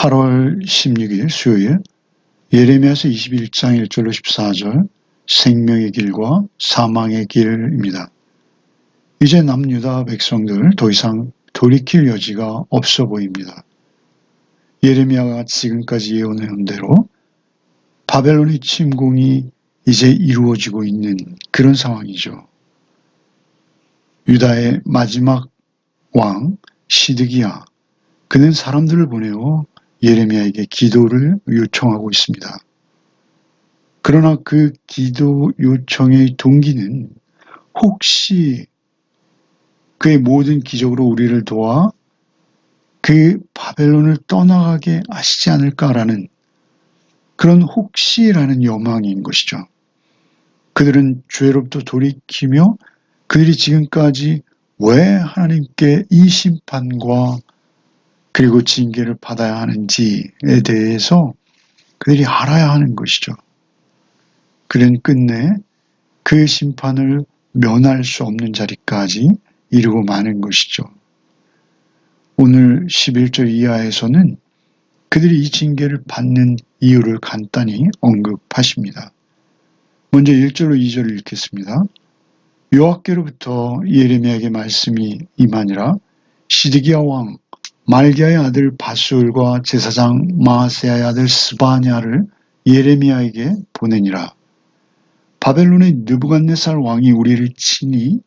8월 16일 수요일 예레미야서 21장 1절로 14절 생명의 길과 사망의 길입니다. 이제 남유다 백성들 더 이상 돌이킬 여지가 없어 보입니다. 예레미야가 지금까지 예언해온 대로 바벨론의 침공이 이제 이루어지고 있는 그런 상황이죠. 유다의 마지막 왕 시드기야 그는 사람들을 보내어 예레미야에게 기도를 요청하고 있습니다. 그러나 그 기도 요청의 동기는 혹시 그의 모든 기적으로 우리를 도와 그 바벨론을 떠나가게 하시지 않을까라는 그런 혹시라는 여망인 것이죠. 그들은 죄로부터 돌이키며 그들이 지금까지 왜 하나님께 이 심판과 그리고 징계를 받아야 하는지에 대해서 그들이 알아야 하는 것이죠. 그는 끝내 그 심판을 면할 수 없는 자리까지 이르고 마는 것이죠. 오늘 11절 이하에서는 그들이 이 징계를 받는 이유를 간단히 언급하십니다. 먼저 1절로 2절을 읽겠습니다. 여호와께로부터 예레미야에게 말씀이 임하니라 시드기야 왕 말기야의 아들 바술과 제사장 마세야의 아들 스바냐를 예레미야에게 보내니라. 바벨론의 느부갓네살 왕이 우리를 치니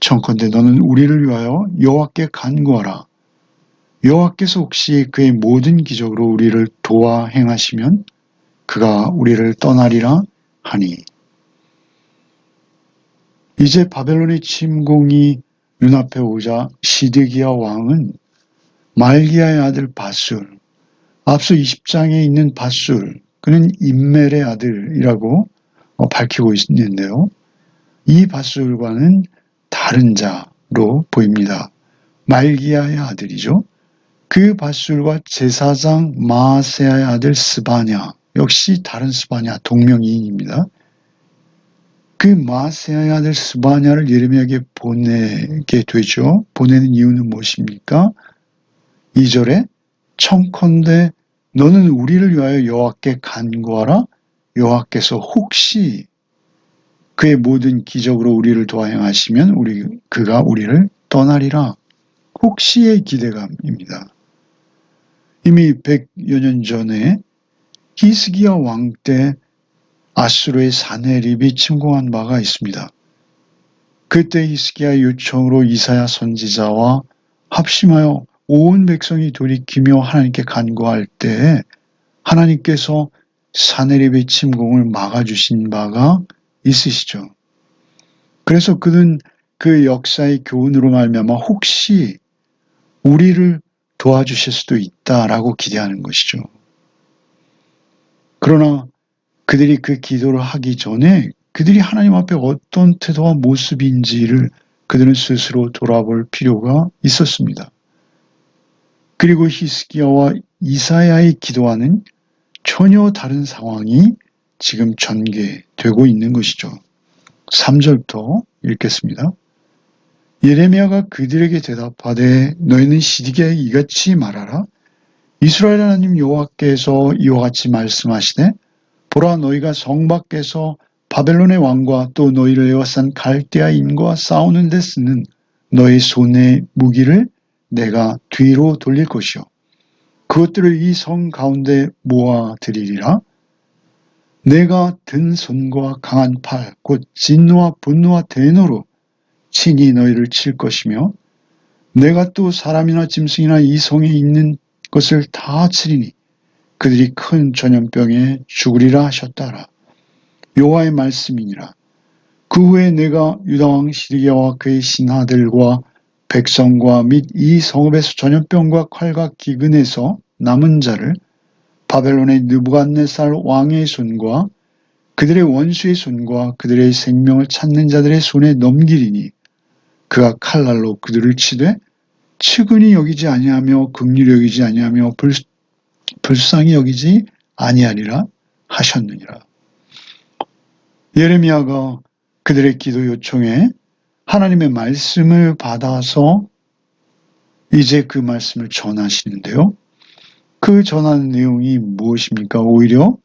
청컨대 너는 우리를 위하여 여호와께 간구하라. 여호와께서 혹시 그의 모든 기적으로 우리를 도와 행하시면 그가 우리를 떠나리라 하니 이제 바벨론의 침공이 눈앞에 오자 시드기야 왕은 말기야의 아들 바술, 앞서 20장에 있는 바술, 그는 임멜의 아들이라고 어, 밝히고 있는데요. 이 바술과는 다른 자로 보입니다. 말기야의 아들이죠. 그 바술과 제사장 마세야의 아들 스바냐, 역시 다른 스바냐, 동명이인입니다. 그 마세야의 아들 스바냐를 예레미야에게 보내게 되죠. 보내는 이유는 무엇입니까? 2절에 청컨대 너는 우리를 위하여 여호와께 간구하라 여호와께서 혹시 그의 모든 기적으로 우리를 도와 행하시면 우리 그가 우리를 떠나리라 혹시의 기대감입니다. 이미 100여 년 전에 히스기야 왕 때 아수르의 사네립이 침공한 바가 있습니다. 그때 히스기야 요청으로 이사야 선지자와 합심하여 온 백성이 돌이키며 하나님께 간구할 때 하나님께서 사네립의 침공을 막아주신 바가 있으시죠. 그래서 그는 그 역사의 교훈으로 말미암아 혹시 우리를 도와주실 수도 있다라고 기대하는 것이죠. 그러나 그들이 그 기도를 하기 전에 그들이 하나님 앞에 어떤 태도와 모습인지를 그들은 스스로 돌아볼 필요가 있었습니다. 그리고 히스기야와 이사야의 기도와는 전혀 다른 상황이 지금 전개되고 있는 것이죠. 3절부터 읽겠습니다. 예레미야가 그들에게 대답하되 너희는 시디기야에 이같이 말하라. 이스라엘 하나님 여호와께서 이와 같이 말씀하시되 보라 너희가 성 밖에서 바벨론의 왕과 또 너희를 에워싼 갈대아인과 싸우는 데 쓰는 너희 손의 무기를 내가 뒤로 돌릴 것이요. 그것들을 이 성 가운데 모아 드리리라. 내가 든 손과 강한 팔, 곧 진노와 분노와 대노로 친히 너희를 칠 것이며, 내가 또 사람이나 짐승이나 이 성에 있는 것을 다 치리니 그들이 큰 전염병에 죽으리라 하셨다라. 여호와의 말씀이니라. 그 후에 내가 유다왕 시리아와 그의 신하들과 백성과 및 이 성읍에서 전염병과 칼과 기근에서 남은 자를 바벨론의 느부갓네살 왕의 손과 그들의 원수의 손과 그들의 생명을 찾는 자들의 손에 넘기리니 그가 칼날로 그들을 치되 측은히 여기지 아니하며 극률히 여기지 아니하며 불, 불쌍히 여기지 아니하리라 하셨느니라. 예레미야가 그들의 기도 요청에 하나님의 말씀을 받아서 이제 그 말씀을 전하시는데요. 그 전하는 내용이 무엇입니까? 오히려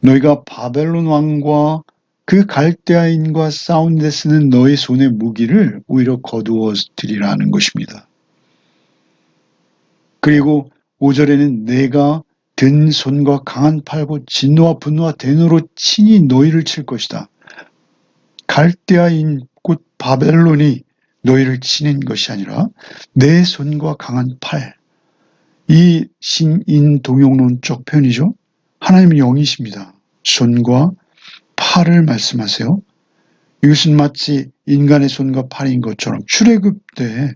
너희가 바벨론 왕과 그 갈대아인과 싸우는 데 쓰는 너희 손의 무기를 오히려 거두어 드리라는 것입니다. 그리고 5절에는 내가 든 손과 강한 팔고 진노와 분노와 대노로 친히 너희를 칠 것이다. 갈대아인 곧 바벨론이 너희를 치는 것이 아니라 내 손과 강한 팔. 이 신인 동용론적 표현이죠. 하나님의 영이십니다. 손과 팔을 말씀하세요. 이것은 마치 인간의 손과 팔인 것처럼 출애굽 때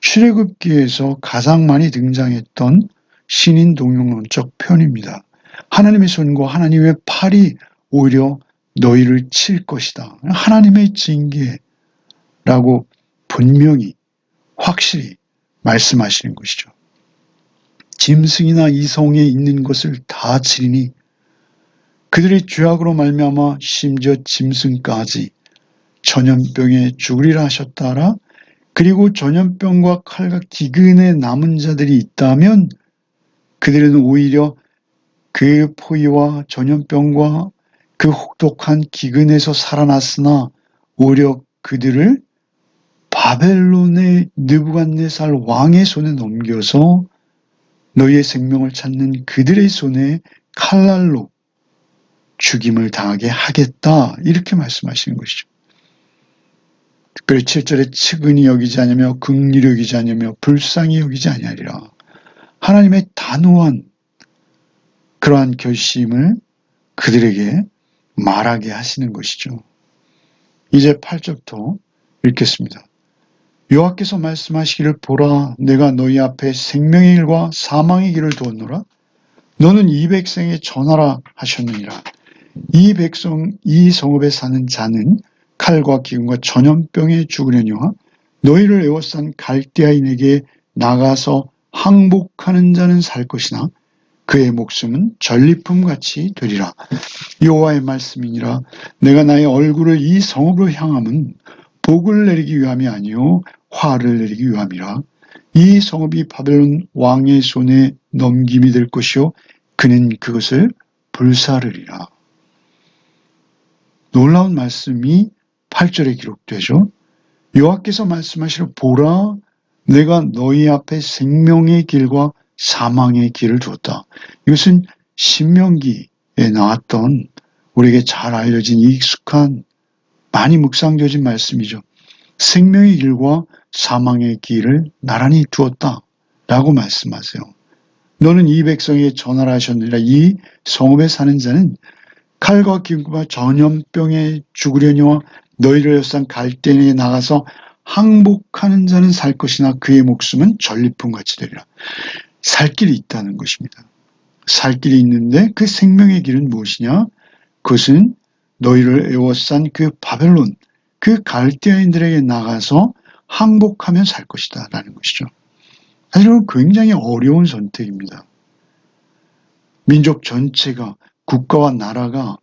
출애굽기에서 가장 많이 등장했던 신인 동용론적 표현입니다. 하나님의 손과 하나님의 팔이 오히려 너희를 칠 것이다. 하나님의 징계라고 분명히 확실히 말씀하시는 것이죠. 짐승이나 이성에 있는 것을 다 치리니 그들의 죄악으로 말미암아 심지어 짐승까지 전염병에 죽으리라 하셨다라 그리고 전염병과 칼과 기근에 남은 자들이 있다면 그들은 오히려 그 포위와 전염병과 그 혹독한 기근에서 살아났으나 오히려 그들을 바벨론의 느부갓네살 왕의 손에 넘겨서 너희의 생명을 찾는 그들의 손에 칼날로 죽임을 당하게 하겠다 이렇게 말씀하시는 것이죠. 특별히 7절에 측은히 여기지 않으며 극리 여기지 않으며 불쌍히 여기지 아니하리라. 하나님의 단호한 그러한 결심을 그들에게 말하게 하시는 것이죠. 이제 8절부터 읽겠습니다. 여호와께서 말씀하시기를 보라 내가 너희 앞에 생명의 길과 사망의 길을 두었노라 너는 이 백성에 전하라 하셨느니라 이 백성 이 성읍에 사는 자는 칼과 기근과 전염병에 죽으려니와 너희를 애워싼 갈대아인에게 나가서 항복하는 자는 살 것이나 그의 목숨은 전리품 같이 되리라. 여호와의 말씀이니라. 내가 나의 얼굴을 이 성읍으로 향함은 복을 내리기 위함이 아니요 화를 내리기 위함이라. 이 성읍이 바벨론 왕의 손에 넘김이 될 것이요 그는 그것을 불사르리라. 놀라운 말씀이 8절에 기록되죠. 여호와께서 말씀하시러 보라 내가 너희 앞에 생명의 길과 사망의 길을 두었다. 이것은 신명기에 나왔던 우리에게 잘 알려진 익숙한 많이 묵상되어진 말씀이죠. 생명의 길과 사망의 길을 나란히 두었다. 라고 말씀하세요. 너는 이 백성에 전하라 하셨느니라 이 성읍에 사는 자는 칼과 기근과 전염병에 죽으려니와 너희를 여산 갈대에 나가서 항복하는 자는 살 것이나 그의 목숨은 전리품 같이 되리라. 살 길이 있다는 것입니다. 살 길이 있는데 그 생명의 길은 무엇이냐? 그것은 너희를 애워싼 그 바벨론, 그 갈대아인들에게 나가서 항복하면 살 것이다. 라는 것이죠. 사실은 굉장히 어려운 선택입니다. 민족 전체가, 국가와 나라가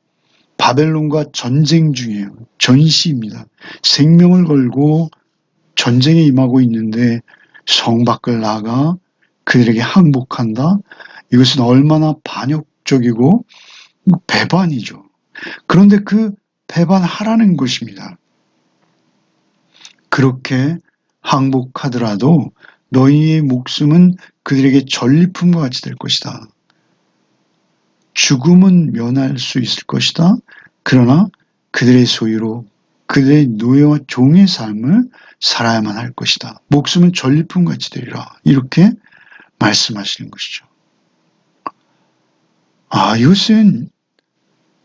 바벨론과 전쟁 중이에요. 전시입니다. 생명을 걸고 전쟁에 임하고 있는데 성 밖을 나가 그들에게 항복한다? 이것은 얼마나 반역적이고 배반이죠. 그런데 그 배반하라는 것입니다. 그렇게 항복하더라도 너희의 목숨은 그들에게 전리품과 같이 될 것이다. 죽음은 면할 수 있을 것이다. 그러나 그들의 소유로 그들의 노예와 종의 삶을 살아야만 할 것이다. 목숨은 전리품 같이 되리라. 이렇게 말씀하시는 것이죠. 아, 이것은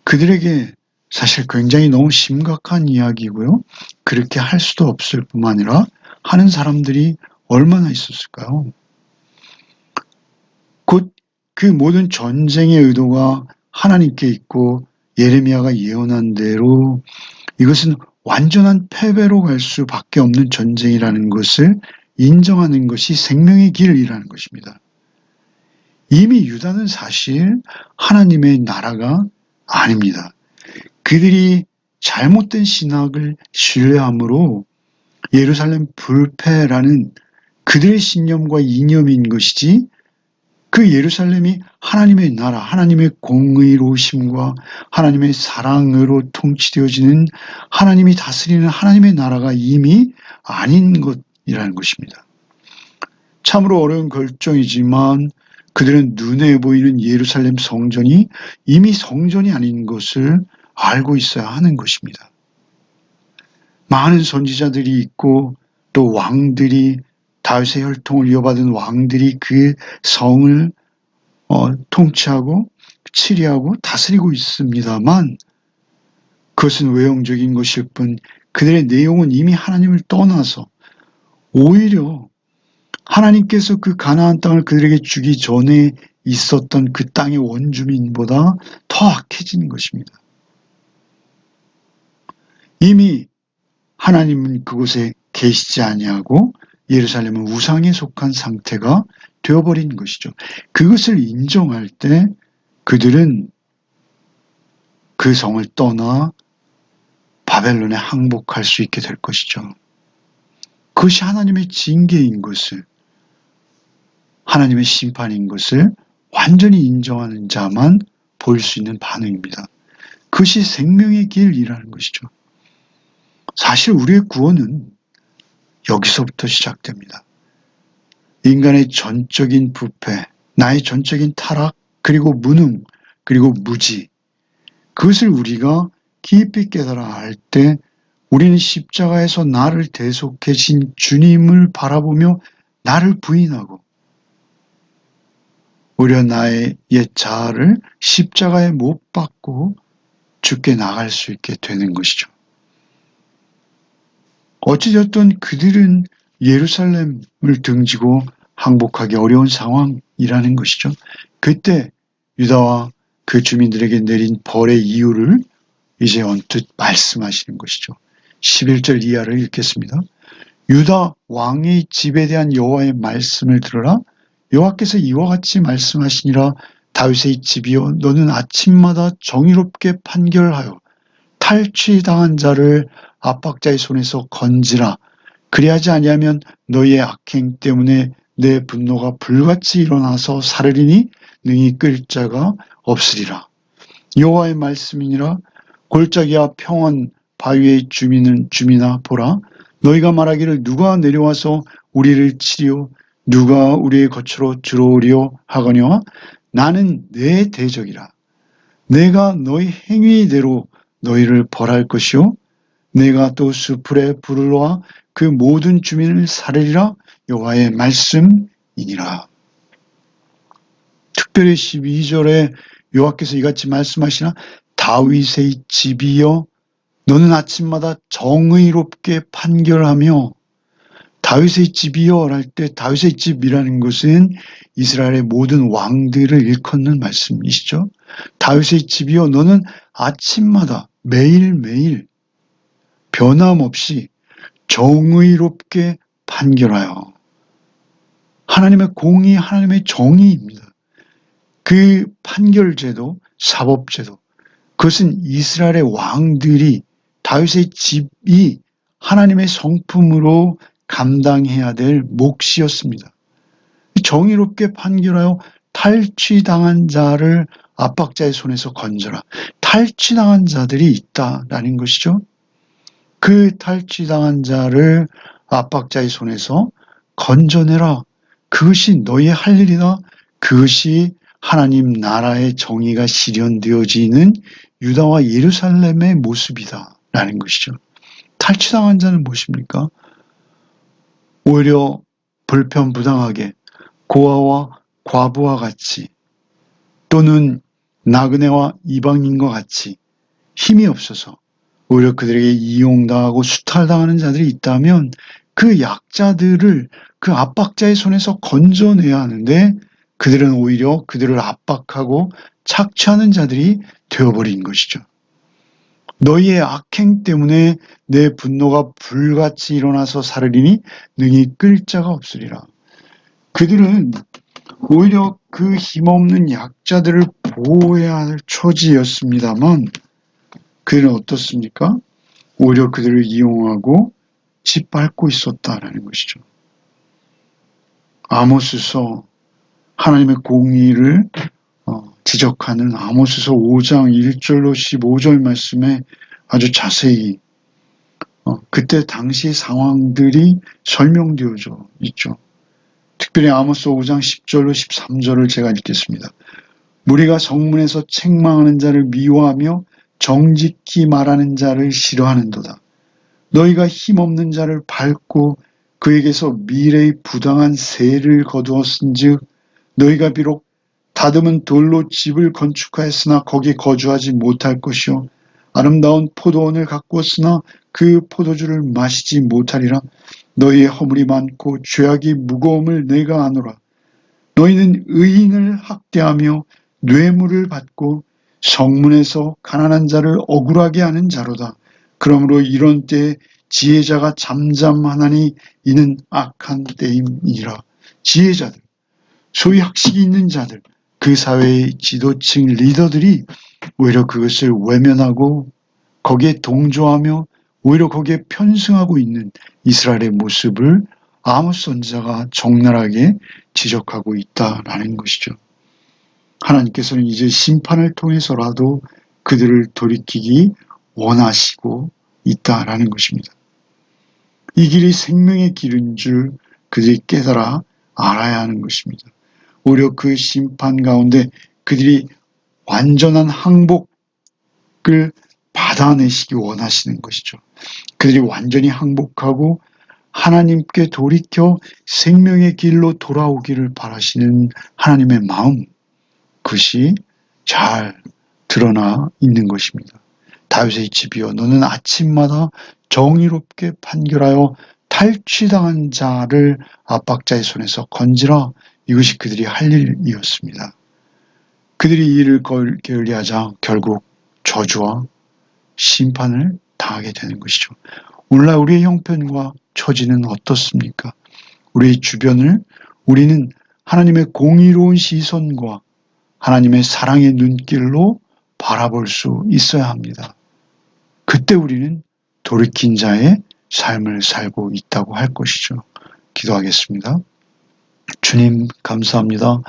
그들에게 사실 굉장히 너무 심각한 이야기고요. 그렇게 할 수도 없을 뿐만 아니라 하는 사람들이 얼마나 있었을까요? 곧 그 모든 전쟁의 의도가 하나님께 있고 예레미야가 예언한 대로 이것은 완전한 패배로 갈 수밖에 없는 전쟁이라는 것을 인정하는 것이 생명의 길이라는 것입니다. 이미 유다는 사실 하나님의 나라가 아닙니다. 그들이 잘못된 신학을 신뢰함으로 예루살렘 불패라는 그들의 신념과 이념인 것이지 그 예루살렘이 하나님의 나라, 하나님의 공의로우심과 하나님의 사랑으로 통치되어지는 하나님이 다스리는 하나님의 나라가 이미 아닌 것 이라는 것입니다. 참으로 어려운 결정이지만 그들은 눈에 보이는 예루살렘 성전이 이미 성전이 아닌 것을 알고 있어야 하는 것입니다. 많은 선지자들이 있고 또 왕들이 다윗의 혈통을 이어받은 왕들이 그 성을 어, 통치하고 치리하고 다스리고 있습니다만 그것은 외형적인 것일 뿐 그들의 내용은 이미 하나님을 떠나서 오히려 하나님께서 그 가나안 땅을 그들에게 주기 전에 있었던 그 땅의 원주민보다 더 악해진 것입니다. 이미 하나님은 그곳에 계시지 아니하고 예루살렘은 우상에 속한 상태가 되어버린 것이죠. 그것을 인정할 때 그들은 그 성을 떠나 바벨론에 항복할 수 있게 될 것이죠. 그것이 하나님의 징계인 것을 하나님의 심판인 것을 완전히 인정하는 자만 볼수 있는 반응입니다. 그것이 생명의 길이라는 것이죠. 사실 우리의 구원은 여기서부터 시작됩니다. 인간의 전적인 부패, 나의 전적인 타락, 그리고 무능, 그리고 무지. 그것을 우리가 깊이 깨달아 알 때 우리는 십자가에서 나를 대속해 신 주님을 바라보며 나를 부인하고 오히려 나의 옛 자아를 십자가에 못 박고 죽게 나갈 수 있게 되는 것이죠. 어찌됐든 그들은 예루살렘을 등지고 항복하기 어려운 상황이라는 것이죠. 그때 유다와 그 주민들에게 내린 벌의 이유를 이제 언뜻 말씀하시는 것이죠. 11절 이하를 읽겠습니다. 유다 왕의 집에 대한 여호와의 말씀을 들으라. 여호와께서 이와 같이 말씀하시니라. 다윗의 집이여 너는 아침마다 정의롭게 판결하여 탈취당한 자를 압박자의 손에서 건지라. 그리하지 아니하면 너희의 악행 때문에 내 분노가 불같이 일어나서 사르리니 능히 끌 자가 없으리라. 여호와의 말씀이니라 골짜기와 평원 바위의 주민은 주민아 보라. 너희가 말하기를 누가 내려와서 우리를 치리오 누가 우리의 거처로 들어오리오 하거니와 나는 내 대적이라. 내가 너희 행위대로 너희를 벌할 것이요? 내가 또 수풀에 불을 놓아 그 모든 주민을 살리리라. 여호와의 말씀이니라. 특별히 12절에 여호와께서 이같이 말씀하시나? 다윗의 집이여 너는 아침마다 정의롭게 판결하며 다윗의 집이여 할 때 다윗의 집이라는 것은 이스라엘의 모든 왕들을 일컫는 말씀이시죠. 다윗의 집이여 너는 아침마다 매일매일 변함없이 정의롭게 판결하여 하나님의 공의, 하나님의 정의입니다. 그 판결제도, 사법제도, 그것은 이스라엘의 왕들이 다윗의 집이 하나님의 성품으로 감당해야 될 몫이었습니다. 정의롭게 판결하여 탈취당한 자를 압박자의 손에서 건져라. 탈취당한 자들이 있다라는 것이죠. 그 탈취당한 자를 압박자의 손에서 건져내라. 그것이 너희의 할 일이다. 그것이 하나님 나라의 정의가 실현되어지는 유다와 예루살렘의 모습이다. 라는 것이죠. 탈취당한 자는 무엇입니까? 오히려 불편 부당하게 고아와 과부와 같이 또는 나그네와 이방인과 같이 힘이 없어서 오히려 그들에게 이용당하고 수탈당하는 자들이 있다면 그 약자들을 그 압박자의 손에서 건져내야 하는데 그들은 오히려 그들을 압박하고 착취하는 자들이 되어버린 것이죠. 너희의 악행 때문에 내 분노가 불같이 일어나서 사르리니 능히 끌 자가 없으리라. 그들은 오히려 그 힘없는 약자들을 보호해야 할 처지였습니다만 그들은 어떻습니까? 오히려 그들을 이용하고 짓밟고 있었다라는 것이죠. 아모스서 하나님의 공의를 어, 지적하는 아모스서 5장 1절로 15절 말씀에 아주 자세히 어, 그때 당시 상황들이 설명되어져 있죠. 특별히 아모스 5장 10절로 13절을 제가 읽겠습니다. 무리가 성문에서 책망하는 자를 미워하며 정직히 말하는 자를 싫어하는도다. 너희가 힘없는 자를 밟고 그에게서 미래의 부당한 세를 거두었은즉 너희가 비록 다듬은 돌로 집을 건축하였으나 거기 거주하지 못할 것이요 아름다운 포도원을 가꾸었으나 그 포도주를 마시지 못하리라 너희의 허물이 많고 죄악이 무거움을 내가 아노라 너희는 의인을 학대하며 뇌물을 받고 성문에서 가난한 자를 억울하게 하는 자로다. 그러므로 이런 때에 지혜자가 잠잠하나니 이는 악한 때임이라. 지혜자들, 소위 학식이 있는 자들, 그 사회의 지도층 리더들이 오히려 그것을 외면하고 거기에 동조하며 오히려 거기에 편승하고 있는 이스라엘의 모습을 아모스 선지자가 적나라하게 지적하고 있다라는 것이죠. 하나님께서는 이제 심판을 통해서라도 그들을 돌이키기 원하시고 있다라는 것입니다. 이 길이 생명의 길인 줄 그들이 깨달아 알아야 하는 것입니다. 오히려 그 심판 가운데 그들이 완전한 항복을 받아내시기 원하시는 것이죠. 그들이 완전히 항복하고 하나님께 돌이켜 생명의 길로 돌아오기를 바라시는 하나님의 마음, 그것이 잘 드러나 있는 것입니다. 다윗의 집이여 너는 아침마다 정의롭게 판결하여 탈취당한 자를 압박자의 손에서 건지라 이것이 그들이 할 일이었습니다. 그들이 이 일을 게을리하자 결국 저주와 심판을 당하게 되는 것이죠. 오늘날 우리의 형편과 처지는 어떻습니까? 우리 주변을 우리는 하나님의 공의로운 시선과 하나님의 사랑의 눈길로 바라볼 수 있어야 합니다. 그때 우리는 돌이킨 자의 삶을 살고 있다고 할 것이죠. 기도하겠습니다. 주님, 감사합니다.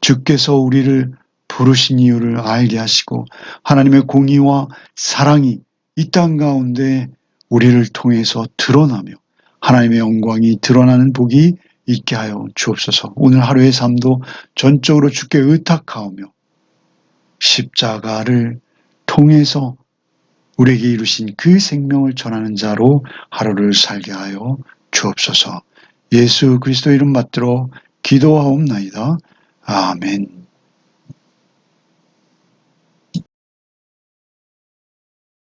주께서 우리를 부르신 이유를 알게 하시고 하나님의 공의와 사랑이 이 땅 가운데 우리를 통해서 드러나며 하나님의 영광이 드러나는 복이 있게 하여 주옵소서. 오늘 하루의 삶도 전적으로 주께 의탁하오며 십자가를 통해서 우리에게 이루신 그 생명을 전하는 자로 하루를 살게 하여 주옵소서. 예수 그리스도 이름 받들어 기도하옵나이다. 아멘.